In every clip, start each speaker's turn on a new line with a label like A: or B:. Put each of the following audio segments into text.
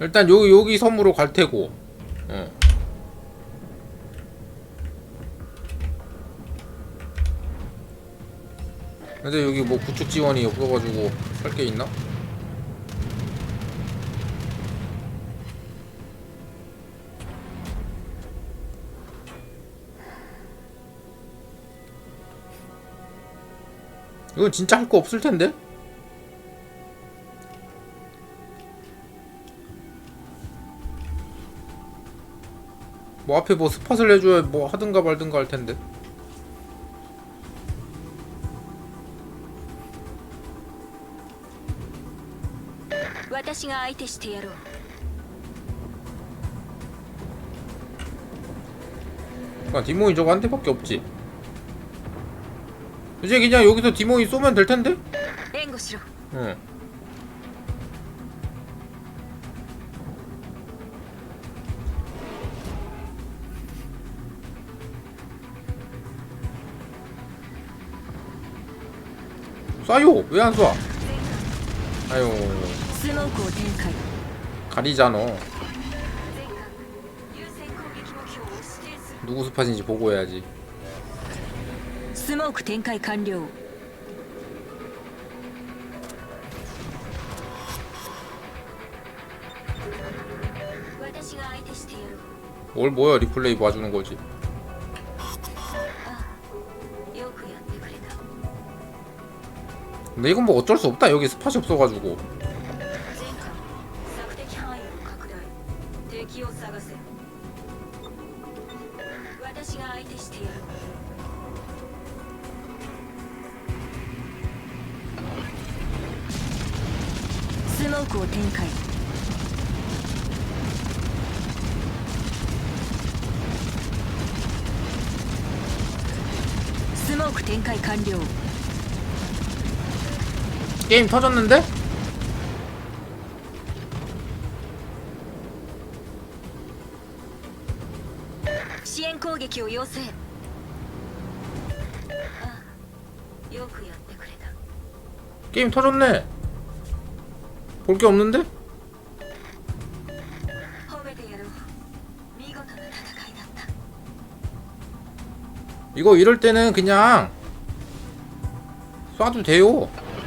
A: 일단 여기 여기 섬으로 갈 테고. 어. 근데 여기 뭐 구축 지원이 없어가지고 할게 있나? 이건 진짜 할 거 없을 텐데? 뭐 앞에 뭐 스팟을 해줘야 뭐 하든가 말든가 할 텐데. 아, 디몬이 저거 한 대밖에 없지. 이제 그냥 여기서 디몬이 쏘면 될 텐데? 응. 쏴요. 왜 안 쏴? 아유. 가리잖아. 누구 스팟인지 보고 해야지.
B: 스모크 전개 완료.
A: 뭘 뭐야 리플레이 봐주는 거지. 근데 이건 뭐 어쩔 수 없다. 여기 스팟이 없어가지고.
B: 前回索敵範囲を拡大敵を探せ私が相手してやろうスモークを展開スモーク展開完了
A: 게임 터졌는데?
B: 시행 공격을 요구해.
A: 게임 터졌네. 볼 게 없는데? 이거 이럴 때는 그냥 쏴도 돼요.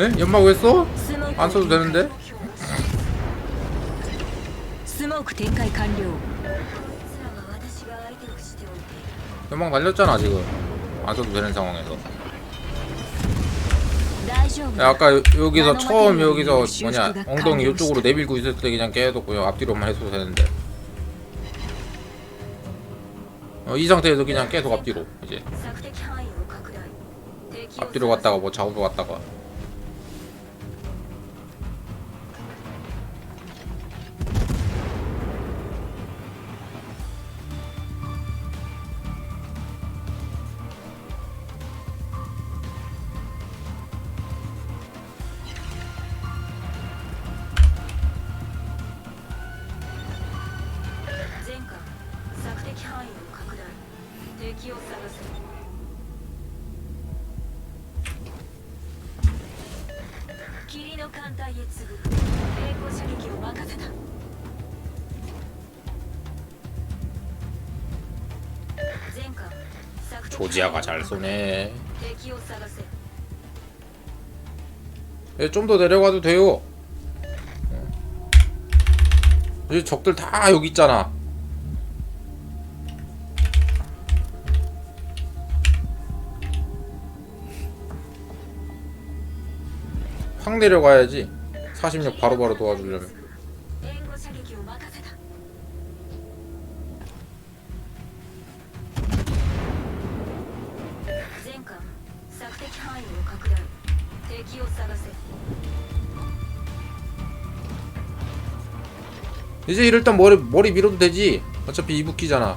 A: 네? 연막 왜 써? 안 써도 되는데? 연막 날렸잖아 지금. 안 써도 되는 상황에서. 야, 아까 여기서 처음 여기서 뭐냐 엉덩이 이쪽으로 내밀고 있을 때 그냥 깨뒀고요. 앞뒤로만 해도 되는데. 어, 이 상태에서 그냥 계속 앞뒤로 이제. 앞뒤로 갔다가 뭐 좌우로 갔다가. 조지아가 잘 쏘네. 예, 좀더 내려가도 돼요. 어. 이 적들 다 여기 있잖아. 상 내려가야지 46 바로바로 바로 도와주려면. 이제 이럴 땐 머리 머리 밀어도 되지. 어차피 이북기잖아.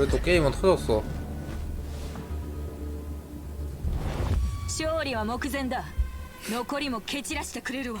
A: 왜 또 게임은 터졌어.
C: 勝利は目前だ残りも蹴散らしてくれるわ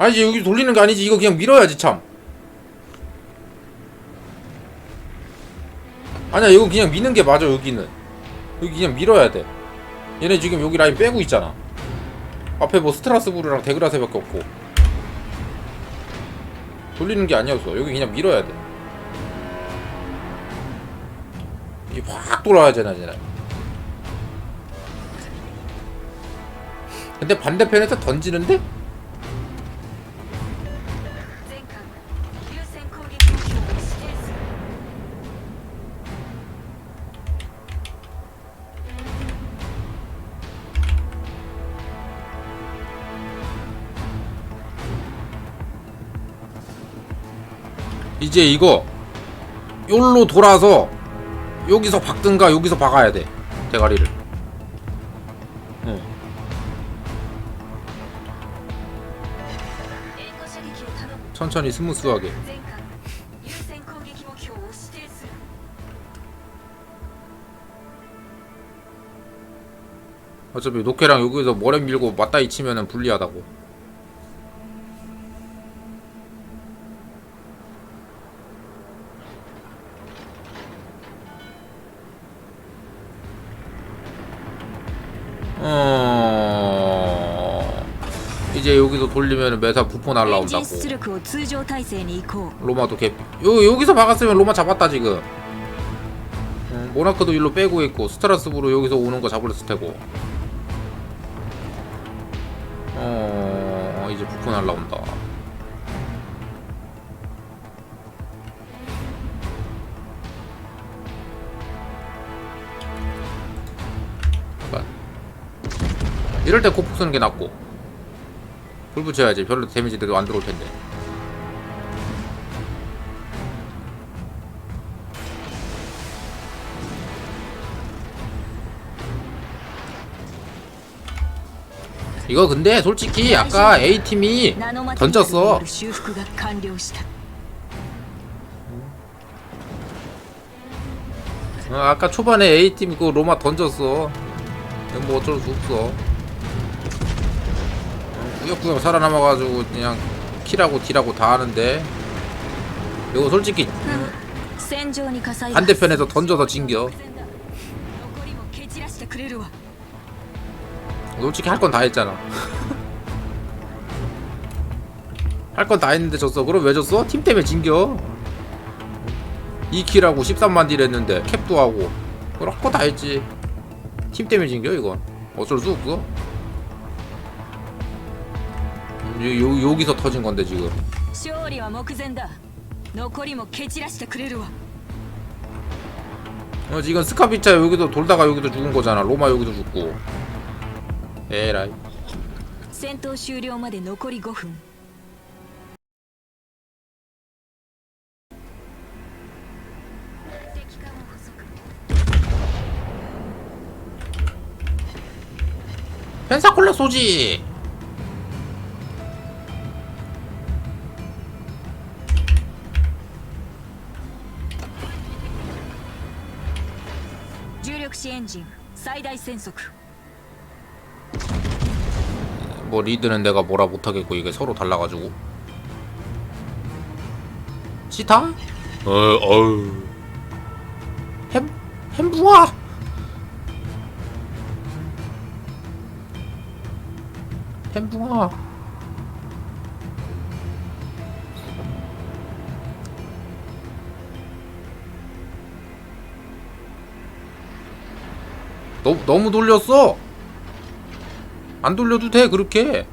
A: 아니지 여기 돌리는 게 아니지 이거 그냥 밀어야지 참. 아니야 이거 그냥 미는 게 맞아 여기는. 여기 그냥 밀어야 돼. 얘네 지금 여기 라인 빼고 있잖아. 앞에 뭐 스트라스부르랑 데그라세밖에 없고. 돌리는 게 아니었어. 여기 그냥 밀어야 돼. 이게 확 돌아야 되나 쟤네. 근데 반대편에서 던지는데? 이제 이거 요로 돌아서 여기서 박든가 여기서 박아야 돼 대가리를. 응. 천천히 스무스하게. 어차피 노케랑 여기서 머리 밀고 맞다이 치면은 불리하다고. 이제 여기서 돌리면 매사 부포 날라온다고. 로마도 개피 요, 여기서 박았으면 로마 잡았다 지금. 음, 모나크도 일로 빼고 있고 스트라스부로 여기서 오는 거 잡으랬을 테고. 어 이제 부포 날라온다. 그러니까 이럴 때 코폭 쓰는 게 낫고. 불 붙여야지. 별로 데미지들이 안 들어올 텐데. 이거 근데 솔직히 아까 A팀이 던졌어. 어, 아까 초반에 A팀 그 로마 던졌어. 뭐 어쩔 수 없어. 꾸역꾸역 살아남아가지고 그냥 키라고 디라고 다 하는데 이거 솔직히 반대편에서 던져서 징겨. 솔직히 할 건 다 했잖아. 할 건 다 했는데 졌어. 그럼 왜 졌어? 팀 때문에 징겨. 2킬하고 13만 딜 했는데 캡도 하고. 그럼 할거 다 했지. 팀 때문에 징겨 이건. 어쩔 수 없어. 요, 요, 여기서 터진 건데 지금.
C: 勝利は目前だ残りも蹴散らしてくれるわ
A: 어, 지금 스카비차 여기도 돌다가 여기도 죽은 거잖아. 로마 여기도 죽고. 에라이.
C: 戦闘終了まで残り5分
B: 敵艦を捕捉
A: 펜사콜라 소지.
C: 重力子エンジン最大戦速
A: 뭐 리드는 내가 뭐라 못하겠고 이게 서로 달라가지고. 치타? 어, 어우. 햄, 햄부아! 햄부아. 너무, 너무 돌렸어! 안 돌려도 돼, 그렇게.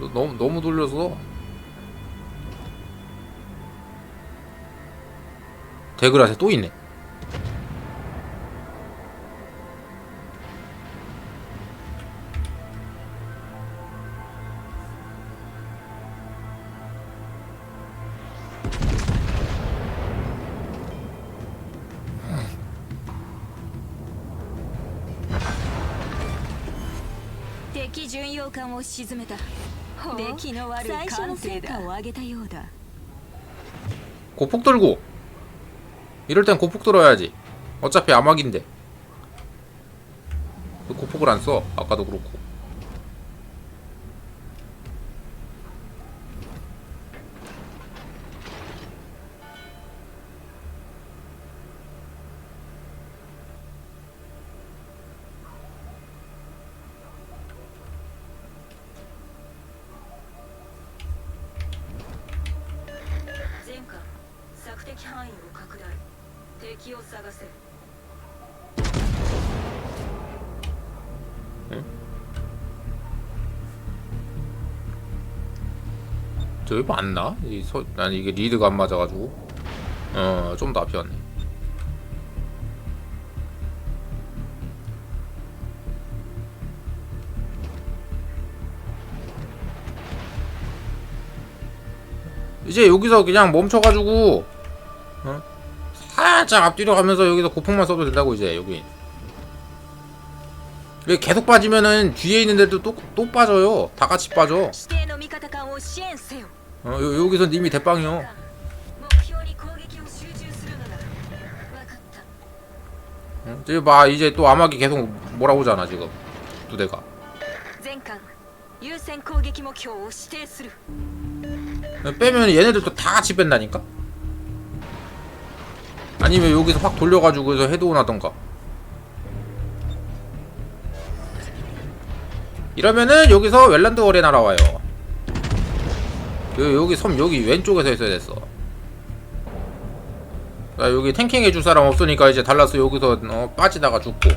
A: 너- 너무 너무 돌려서 대그라세 또 있네.「
C: 敵巡洋艦を沈めた」出来の悪い
D: 最初の
C: 艦艇
D: 成果
C: だを上げたようだ
A: 고폭 들고. 이럴 땐 고폭 들어야지. 어차피 암흑인데. 왜 고폭을 안 써? 아까도 그렇고.「
B: 敵を探せ」
A: 저기 맞나? 이 서, 난 이게 리드가 안 맞아가지고. 어, 좀 더 앞이었네. 이제 여기서 그냥 멈춰가지고, 어? 살짝 앞뒤로 가면서 여기서 고폭만 써도 된다고 이제 여기. 여기 계속 빠지면은 뒤에 있는 데도 또, 또 빠져요. 다 같이 빠져. 어, 요, 여기서 님이 대빵이요. 이제 봐 이제 또 암흑이 계속 몰아오잖아 지금. 두 대가.
C: 네,
A: 빼면 얘네들도 다 같이 뺀다니까? 아니면 여기서 확 돌려가지고 해서 헤드온 하던가. 이러면은 여기서 웰란드 어레 날아와요. 여, 여기 섬 여기 왼쪽에서 했어야 됐어. 자, 여기 탱킹 해줄 사람 없으니까 이제 달라스 여기서 어, 빠지다가 죽고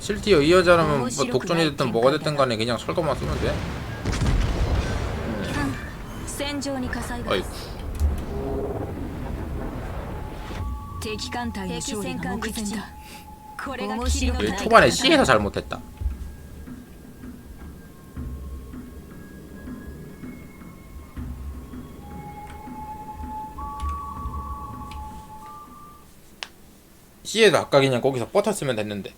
A: 7티어 이 여자라면 뭐 독전이 됐든 뭐가 됐든 간에 그냥 철거만 쓰면 돼.
C: 戦場に火災が
A: 어이,
C: 敵艦隊の勝利が目前だこれが
D: 面白く
C: 霧の
A: 이
D: ない
A: 초반에 C에서 잘못했다. C에서 아까 그냥 거기서 버텼으면 됐는데.